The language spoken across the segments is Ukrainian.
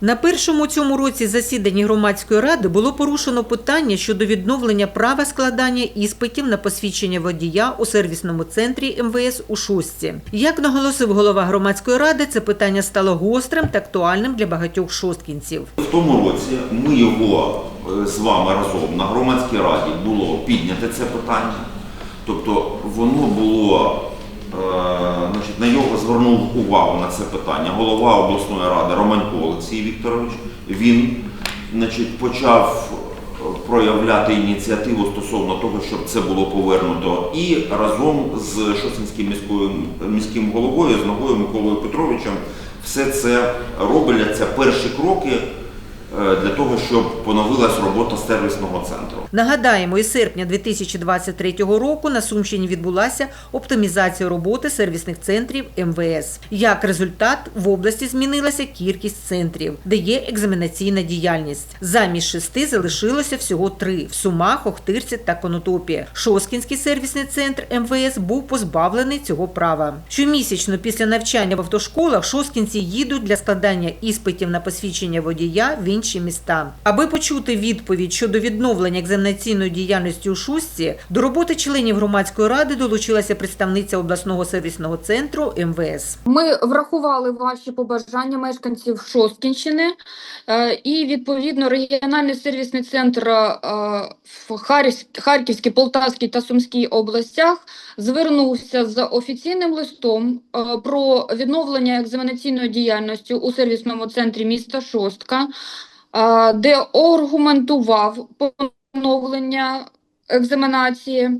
На першому цьому році засіданні громадської ради було порушено питання щодо відновлення права складання іспитів на посвідчення водія у сервісному центрі МВС у Шостці. Як наголосив голова громадської ради, це питання стало гострим та актуальним для багатьох шосткінців. В тому році ми його е, з вами разом на громадській раді було підняте це питання. Тобто воно було, значить, на нього звернув увагу на це питання голова обласної ради Романько Олексій Вікторович. Він значить, почав е, проявляти ініціативу стосовно того, щоб це було повернуто, і разом з Шосинським міською, міським головою, з Ногою Миколою Петровичем, все це робляться перші кроки е, для того, щоб поновилась робота сервісного центру. Нагадаємо, із серпня 2023 року на Сумщині відбулася оптимізація роботи сервісних центрів МВС. Як результат, в області змінилася кількість центрів, де є екзаменаційна діяльність. Замість шести залишилося всього три в Сумах, Охтирці та Конотопі. Шоскінський сервісний центр МВС був позбавлений цього права. Щомісячно після навчання в автошколах шоскінці їдуть для складання іспитів на посвідчення водія в інші міста. Аби почути відповідь щодо відновлення екзаменаційної діяльності у Шустці, до роботи членів громадської ради долучилася представниця обласного сервісного центру МВС. Ми врахували ваші побажання мешканців Шосткінщини е, і відповідно регіональний сервісний центр е, в Харківській, Полтавській та Сумській областях звернувся з офіційним листом е, про відновлення екзаменаційної діяльності у сервісному центрі міста Шостка, де аргументував поновлення екзаменації.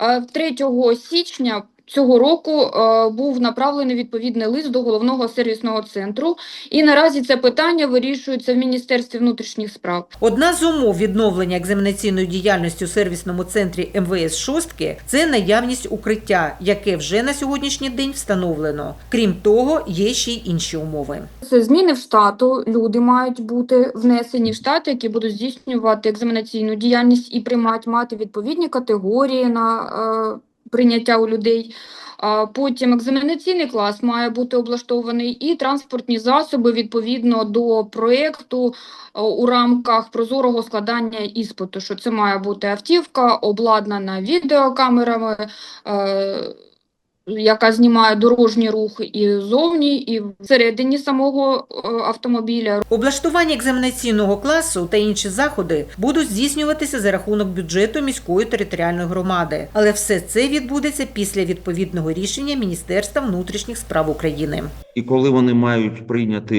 Е, 3 січня цього року е, був направлений відповідний лист до головного сервісного центру, і наразі це питання вирішується в Міністерстві внутрішніх справ. Одна з умов відновлення екзаменаційної діяльності у сервісному центрі МВС Шостки – це наявність укриття, яке вже на сьогоднішній день встановлено. Крім того, є ще й інші умови. Це зміни в штату. Люди мають бути внесені в штат, які будуть здійснювати екзаменаційну діяльність і приймати мати відповідні категорії на е, прийняття у людей. Потім екзаменаційний клас має бути облаштований і транспортні засоби відповідно до проєкту у рамках прозорого складання іспиту, що це має бути автівка, обладнана відеокамерами, яка знімає дорожній рух і зовні, і всередині самого е, автомобіля. Облаштування екзаменаційного класу та інші заходи будуть здійснюватися за рахунок бюджету міської територіальної громади, але все це відбудеться після відповідного рішення Міністерства внутрішніх справ України. І коли вони мають прийняти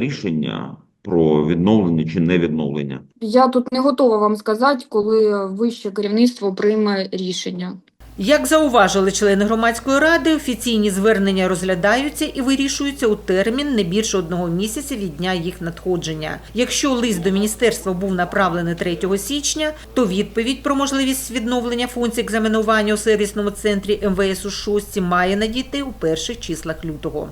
рішення про відновлення чи не відновлення, Я тут не готова вам сказати, коли вище керівництво прийме рішення. Як зауважили члени громадської ради, офіційні звернення розглядаються і вирішуються у термін не більше одного місяця від дня їх надходження. Якщо лист до міністерства був направлений 3 січня, то відповідь про можливість відновлення функцій екзаменування у сервісному центрі МВС у Шостці має надійти у перших числах лютого.